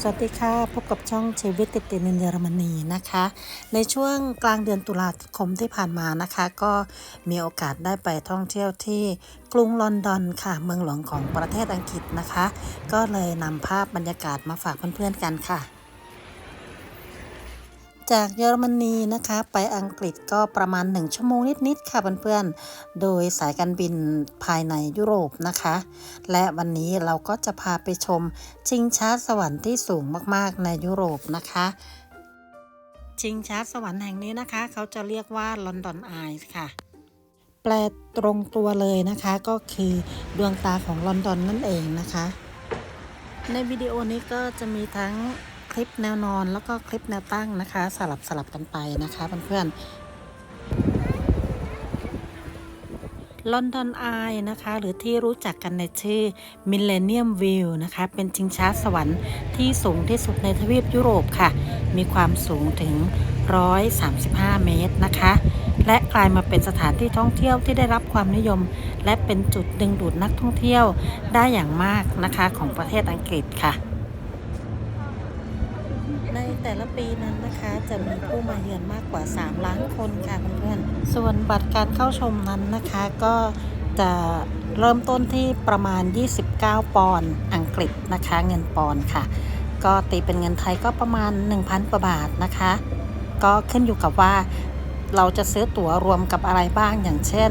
สวัสดีค่ะ พบกับช่องชีวิตติดติในเยอรมนีนะคะ ในช่วงกลางเดือนตุลาคมที่ผ่านมานะคะ ก็มีโอกาสได้ไปท่องเที่ยวที่กรุงลอนดอนค่ะ เมืองหลวงของประเทศอังกฤษนะคะ ก็เลยนำภาพบรรยากาศมาฝากเพื่อนๆกันค่ะ จากเยอรมนีนะคะไปอังกฤษก็ประมาณ 1 ชั่วโมงนิด ๆ ค่ะเพื่อน ๆ โดยสายการบินภายในยุโรปนะคะ และวันนี้เราก็จะพาไปชมชิงช้าสวรรค์ที่สูงมาก ๆ ในยุโรปนะคะชิงช้าสวรรค์แห่งนี้นะคะ เขาจะเรียกว่าลอนดอนไอส์ค่ะ แปลตรงตัวเลยนะคะก็คือดวงตาของลอนดอนนั่นเองนะคะ ในวิดีโอนี้ก็จะมีทั้ง คลิปแนวนอนแล้วก็คลิปแนวตั้งนะคะ สลับสลับกันไปนะคะเพื่อนๆลอนดอนไอนะคะ หรือที่รู้จักกันในชื่อ Millennium View นะคะ เป็นชิงช้าสวรรค์ที่สูงที่สุดในทวีปยุโรปค่ะ มีความสูงถึง 135 เมตรนะคะและกลายมาเป็นสถานที่ท่องเที่ยวที่ได้รับความนิยม และเป็นจุดดึงดูดนักท่องเที่ยวได้อย่างมากนะคะของประเทศอังกฤษค่ะ แต่ละปีนั้นนะคะ จะมีผู้มาเยือนมากกว่า 3 ล้านคนค่ะเพื่อนๆส่วนบัตรการเข้าชมนั้นนะคะก็จะเริ่มต้นที่ประมาณ 29 ปอนด์อังกฤษนะคะ เงินปอนด์ค่ะ ก็ตีเป็นเงินไทยก็ประมาณ 1,000 กว่าบาทนะคะ ก็ขึ้นอยู่กับว่าเราจะซื้อตั๋วรวมกับอะไรบ้างอย่างเช่น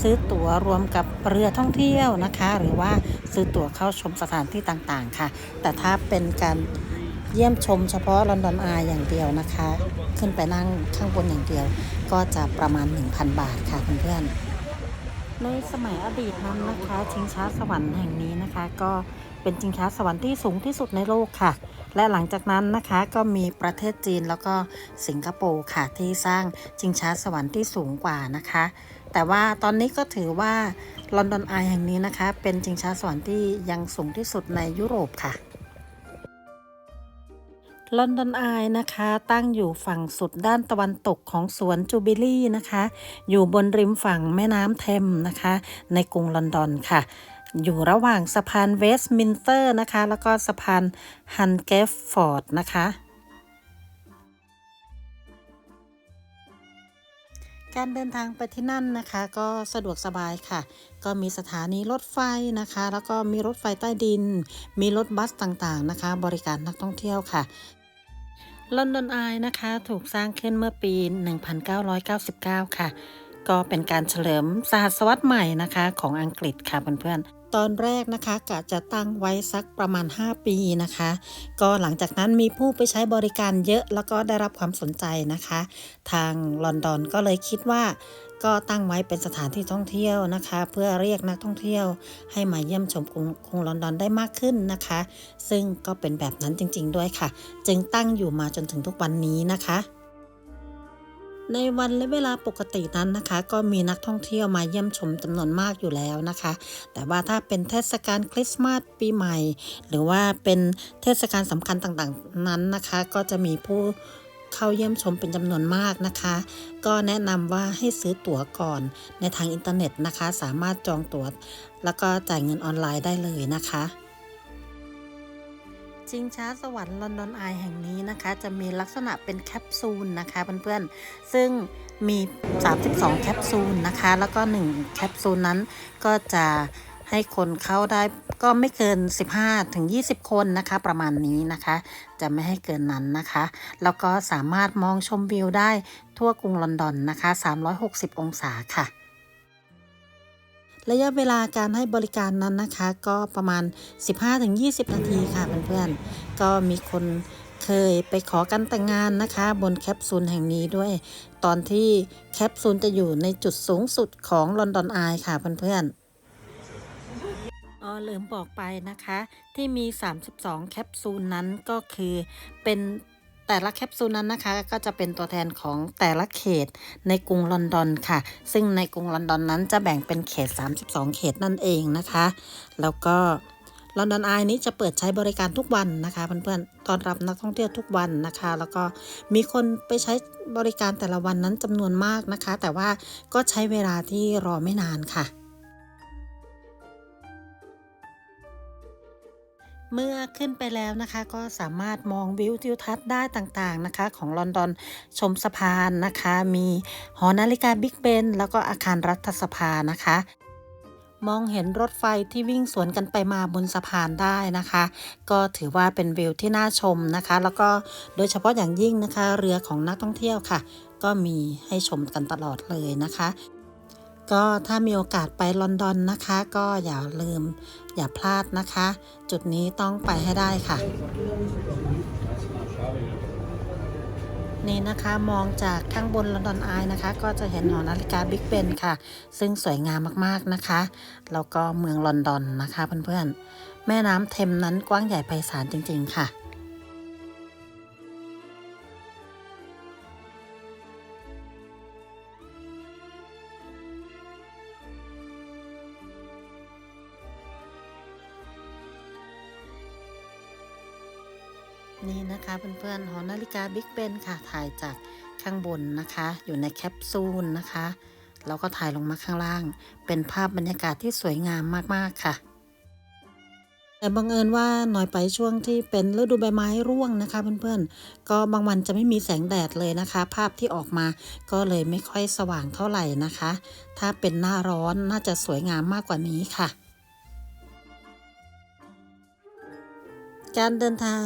ซื้อตั๋วรวมกับเรือท่องเที่ยวนะคะ หรือว่าซื้อตั๋วเข้าชมสถานที่ต่างๆค่ะ แต่ถ้าเป็นการ เยี่ยมชมเฉพาะลอนดอนอายอย่างเดียวนะคะ ขึ้นไปนั่งข้างบนอย่างเดียว ก็จะประมาณ 1,000 บาทค่ะเพื่อนๆในสมัยอดีตนั้นนะคะ ชิงช้าสวรรค์แห่งนี้นะคะ ก็เป็นชิงช้าสวรรค์ที่สูงที่สุดในโลกค่ะ และหลังจากนั้นนะคะก็มีประเทศจีนแล้วก็สิงคโปร์ค่ะที่สร้างชิงช้าสวรรค์ที่สูงกว่านะคะ แต่ว่าตอนนี้ก็ถือว่าลอนดอนไอแห่งนี้นะคะ เป็นชิงช้าสวรรค์ที่ยังสูงที่สุดในยุโรปค่ะ ลอนดอนไอนะคะ ตั้งอยู่ฝั่งสุดด้านตะวันตกของสวนจูบิลี่นะคะ อยู่บนริมฝั่งแม่น้ำเทมนะคะ ในกรุงลอนดอนค่ะ อยู่ระหว่างสะพานเวสต์มินสเตอร์นะคะ แล้วก็สะพานฮันเกฟฟอร์ดนะคะ การเดินทางไปที่นั่นนะคะ ก็สะดวกสบายค่ะ ก็มีสถานีรถไฟนะคะ แล้วก็มีรถไฟใต้ดิน มีรถบัสต่างๆนะคะ บริการนักท่องเที่ยวค่ะลอนดอนไอนะคะ ถูกสร้างขึ้นเมื่อปี 1999 ค่ะ ก็เป็นการเฉลิมสหัสวรรษใหม่นะคะ ของอังกฤษค่ะเพื่อนๆตอนแรกนะคะกะจะตั้งไว้สักประมาณ 5 ปีนะคะ ก็หลังจากนั้นมีผู้ไปใช้บริการเยอะแล้วก็ได้รับความสนใจนะคะ ทางลอนดอนก็เลยคิดว่า ก็ตั้งไว้เป็นสถานที่ท่องเที่ยวนะคะ เพื่อเรียกนักท่องเที่ยว ให้มาเยี่ยมชมกรุงกรุงลอนดอนได้มากขึ้นนะคะ ซึ่งก็เป็นแบบนั้นจริง ๆ ด้วยค่ะ จึงตั้งอยู่มาจนถึงทุกวันนี้นะคะ ในวันและเวลาปกตินั้นนะคะ ก็มีนักท่องเที่ยวมาเยี่ยมชมจำนวนมากอยู่แล้วนะคะ แต่ว่าถ้าเป็นเทศกาลคริสต์มาสปีใหม่ หรือว่าเป็นเทศกาลสำคัญต่างๆนั้นนะคะ ก็จะมีผู้เข้าเยี่ยมชมเป็นจำนวนมากนะคะ ก็แนะนำว่าให้ซื้อตั๋วก่อนในทางอินเทอร์เน็ตนะคะ สามารถจองตั๋ว แล้วก็จ่ายเงินออนไลน์ได้เลยนะคะ ชิงช้าสวรรค์ลอนดอนไอแห่งนี้นะคะ จะมีลักษณะเป็นแคปซูลนะคะเพื่อนๆ ซึ่งมี 32 แคปซูลนะคะ แล้วก็ 1 แคปซูลนั้นก็จะให้คนเข้าได้ก็ไม่เกิน 15ถึง20 คนนะคะ ประมาณนี้นะคะ จะไม่ให้เกินนั้นนะคะ แล้วก็สามารถมองชมวิวได้ทั่วกรุงลอนดอนนะคะ 360 องศาค่ะ ระยะเวลาการให้บริการนั้นนะคะ ก็ประมาณ 15-20 นาทีค่ะเพื่อนๆ ก็มีคนเคยไปขอกันแต่งงานนะคะ บนแคปซูลแห่งนี้ด้วย ตอนที่แคปซูลจะอยู่ในจุดสูงสุดของลอนดอนไอค่ะเพื่อนๆอ๋อลืมบอกไปนะคะ ที่มี 32 แคปซูลนั้นก็คือเป็น แต่ละแคปซูลนั้นนะคะก็จะเป็นตัวแทนของแต่ละเขตในกรุงลอนดอนค่ะ ซึ่งในกรุงลอนดอนนั้นจะแบ่งเป็นเขต 32 เขตนั่นเองนะคะ แล้วก็ลอนดอนไอนี้จะเปิดใช้บริการทุกวันนะคะเพื่อนๆต้อนรับนักท่องเที่ยวทุกวันนะคะ แล้วก็มีคนไปใช้บริการแต่ละวันนั้นจำนวนมากนะคะ แต่ว่าก็ใช้เวลาที่รอไม่นานค่ะ เมื่อขึ้นไปแล้วนะคะก็สามารถมองวิวทิวทัศน์ได้ต่างๆนะคะ ของลอนดอนชมสะพานนะคะ มีหอนาฬิกาบิ๊กเบนแล้วก็อาคารรัฐสภานะคะ มองเห็นรถไฟที่วิ่งสวนกันไปมาบนสะพานได้นะคะ ก็ถือว่าเป็นวิวที่น่าชมนะคะ แล้วก็โดยเฉพาะอย่างยิ่งนะคะ เรือของนักท่องเที่ยวค่ะ ก็มีให้ชมกันตลอดเลยนะคะ ก็ถ้ามีโอกาสไปลอนดอนนะคะ ก็อย่าลืม อย่าพลาดนะคะ จุดนี้ต้องไปให้ได้ค่ะ นี่นะคะมองจากข้างบนลอนดอนอายนะคะ ก็จะเห็นหอนาฬิกาบิ๊กเบนค่ะ ซึ่งสวยงามมากๆนะคะ แล้วก็เมืองลอนดอนนะคะเพื่อนๆ แม่น้ำเทมนั้นกว้างใหญ่ไพศาลจริงๆค่ะ นี่นะคะเพื่อนๆหอนาฬิกาบิ๊กเบนค่ะ ถ่ายจากข้างบนนะคะ อยู่ในแคปซูลนะคะแล้วก็ถ่ายลงมาข้างล่าง เป็นภาพบรรยากาศที่สวยงามมากๆค่ะ แต่บังเอิญว่าหน่อยไปช่วงที่เป็นฤดูใบไม้ร่วงนะคะเพื่อนๆ ก็บางวันจะไม่มีแสงแดดเลยนะคะ ภาพที่ออกมาก็เลยไม่ค่อยสว่างเท่าไหร่นะคะ ถ้าเป็นหน้าร้อนน่าจะสวยงามมากกว่านี้ค่ะ การเดินทาง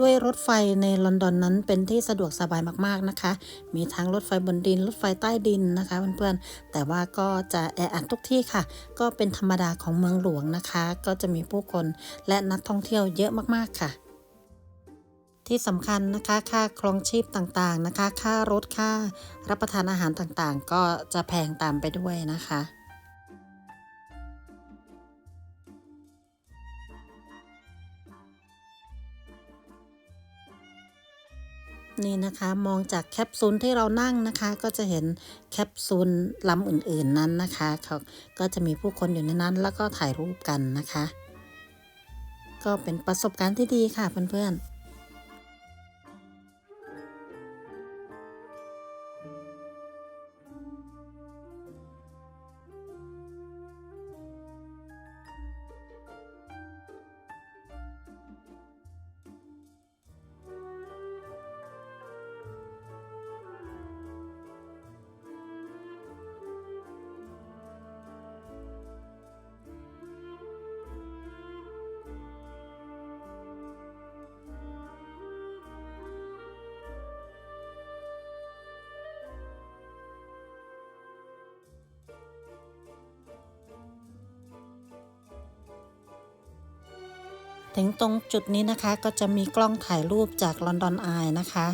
ด้วยรถไฟในลอนดอนนั้นเป็นที่สะดวกสบายมากๆนะคะ มีทั้งรถไฟบนดิน รถไฟใต้ดินนะคะเพื่อนๆ แต่ว่าก็จะแออัดทุกที่ค่ะ ก็เป็นธรรมดาของเมืองหลวงนะคะ ก็จะมีผู้คนและนักท่องเที่ยวเยอะมากๆค่ะที่สำคัญนะคะค่าครองชีพต่างๆนะคะ ค่ารถค่ารับประทานอาหารต่างๆ ก็จะแพงตามไปด้วยนะคะ นี่นะคะ มองจากแคปซูลที่เรานั่งนะคะ ก็จะเห็นแคปซูลลำอื่นๆนั้นนะคะเขาก็จะมีผู้คนอยู่ในนั้น แล้วก็ถ่ายรูปกันนะคะ ก็เป็นประสบการณ์ที่ดีค่ะเพื่อนๆ ถึงตรงจุดนี้นะคะก็จะมีกล้องถ่ายรูปจากลอนดอนอายนะคะ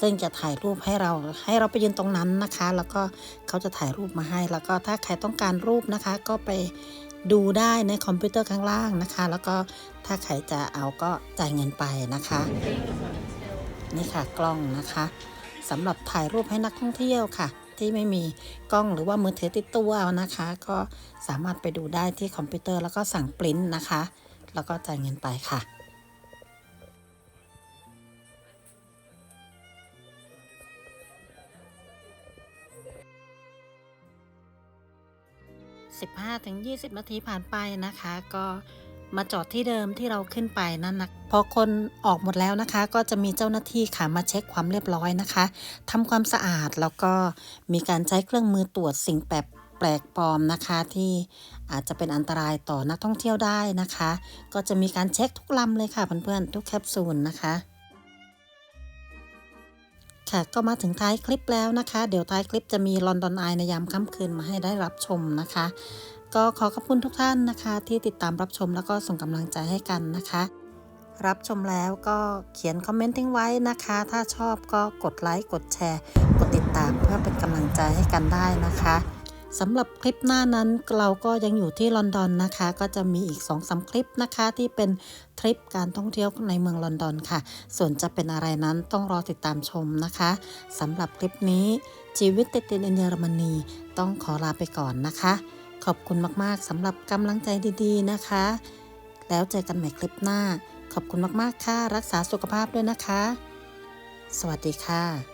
ซึ่งจะถ่ายรูปให้เราให้เราไปยืนตรงนั้นนะคะ แล้วก็เขาจะถ่ายรูปมาให้ แล้วก็ถ้าใครต้องการรูปนะคะ ก็ไปดูได้ในคอมพิวเตอร์ข้างล่างนะคะ แล้วก็ถ้าใครจะเอาก็จ่ายเงินไปนะคะ นี่ค่ะกล้องนะคะสำหรับถ่ายรูปให้นักท่องเที่ยวค่ะ ที่ไม่มีกล้องหรือว่ามือถือติดตัวนะคะ ก็สามารถไปดูได้ที่คอมพิวเตอร์แล้วก็สั่งปริ้นนะคะ แล้วก็จ่ายเงินไปค่ะ 15-20 นาทีผ่านไปนะคะ ก็มาจอดที่เดิมที่เราขึ้นไปนั่นนะพอคนออกหมดแล้วนะคะ ก็จะมีเจ้าหน้าที่ค่ะมาเช็คความเรียบร้อยนะคะทำความสะอาดแล้วก็มีการใช้เครื่องมือตรวจสิ่งแปลก แปลกปลอมนะคะที่อาจจะเป็นอันตรายต่อนักท่องเที่ยวได้นะคะ ก็จะมีการเช็คทุกลำเลยค่ะเพื่อนๆทุกแคปซูลนะคะค่ะก็มาถึงท้ายคลิปแล้วนะคะ เดี๋ยวท้ายคลิปจะมีลอนดอนไอในยามค่ำคืนมาให้ได้รับชมนะคะ ก็ขอขอบคุณทุกท่านนะคะ ที่ติดตามรับชมแล้วก็ส่งกำลังใจให้กันนะคะ รับชมแล้วก็เขียนคอมเมนต์ทิ้งไว้นะคะ ถ้าชอบก็กดไลค์กดแชร์ กดติดตามเพื่อเป็นกำลังใจให้กันได้นะคะ สำหรับคลิปหน้านั้นเราก็ยังอยู่ที่ลอนดอนนะคะ ก็จะมีอีก2อสคลิปนะคะที่เป็นทริปการท่องเที่ยวในเมืองลอนดอนค่ะ ส่วนจะเป็นอะไรนั้นต้องรอติดตามชมนะคะสำหรับคลิปนี้ชีวิตติดตินเยอรมนีต้องขอลาไปก่อนนะคะ ขอบคุณมากๆสำหรับกำลังใจดีๆนะคะ แล้วเจอกันใหม่คลิปหน้า ขอบคุณมากๆค่ะ รักษาสุขภาพด้วยนะคะ สวัสดีค่ะ